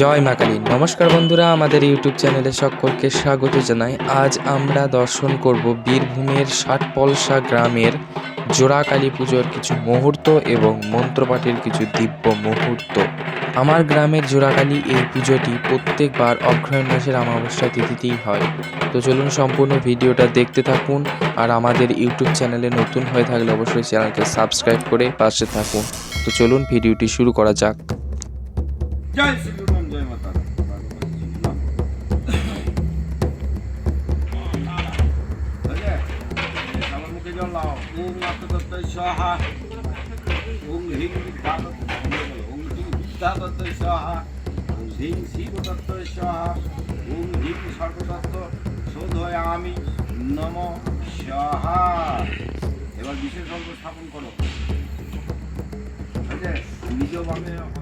জয় মা কালী। নমস্কার বন্ধুরা, আমাদের ইউটিউব চ্যানেলে সকলকে স্বাগত জানাই। আজ আমরা দর্শন করব বীরভূমের ষাটপলসা গ্রামের জোড়া কালী পুজোর কিছু মুহূর্ত এবং মন্ত্রপাঠের কিছু দিব্য মুহূর্ত। আমার গ্রামের জোড়াকালী এই পুজোটি প্রত্যেকবার অগ্রহায়ণ মাসের অমাবস্যা তিথিতেই হয়। তো চলুন সম্পূর্ণ ভিডিওটা দেখতে থাকুন আর আমাদের ইউটিউব চ্যানেলে নতুন হয়ে থাকলে অবশ্যই চ্যানেলকে সাবস্ক্রাইব করে পাশে থাকুন। তো চলুন ভিডিওটি শুরু করা যাক। জয় শ্রীগুরুম লাও ওম আত্মদত্ত স্বাহা ওম হ্রিং বিদ্যাদত্ত ওম হ্রিং বিদ্যাদত্ত স্বাহা ওম হ্রিং শিবদত্ত স্বাহা ওম হ্রিং সর্বদত্ত শোধয়ামি নম স্বাহা এবার বিশেষ স্থাপন করো ঠিক আছে নিজ বামে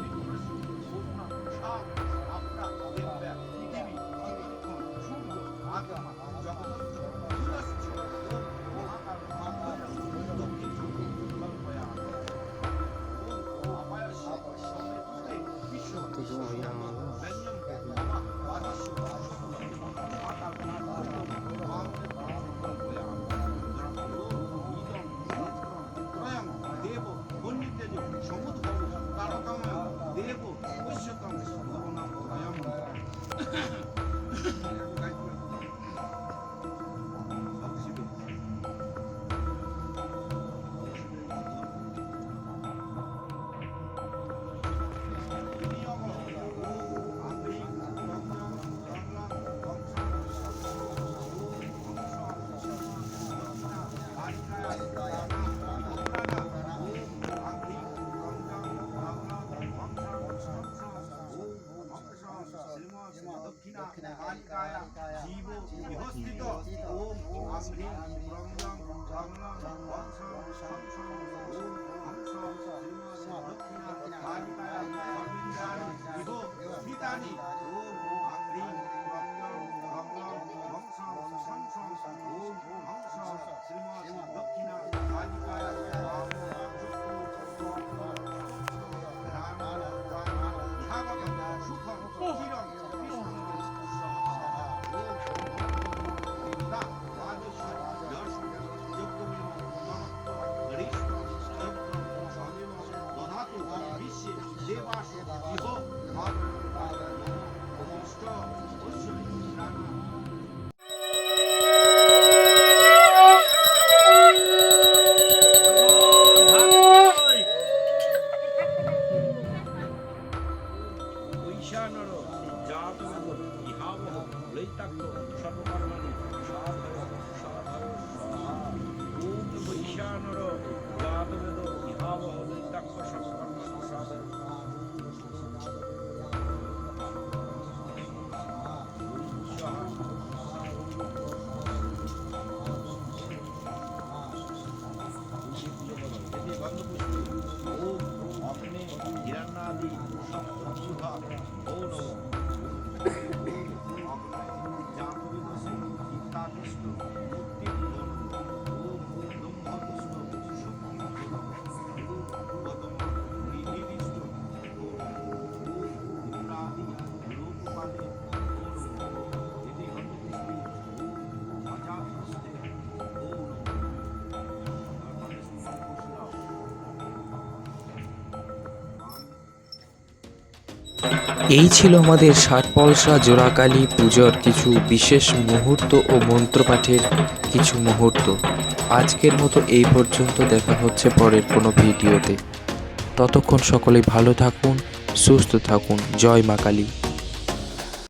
আম্রি ব্রহ্মং ব্রহ্মং বংশং জাতবেদ ইহাবহ লৈতাক্য সর্বকর্মাণি সাধয় সাধয় স্বাহা ওম বৈশানর এই ছিল আমাদের ষাটপলসা জোড়াকালী পুজোর কিছু বিশেষ মুহূর্ত ও মন্ত্রপাঠের কিছু মুহূর্ত। আজকের মতো এই পর্যন্ত দেখা হচ্ছে পরের কোনো ভিডিওতে। ততক্ষণ সকলেই ভালো থাকুন, সুস্থ থাকুন। জয় মা কালী।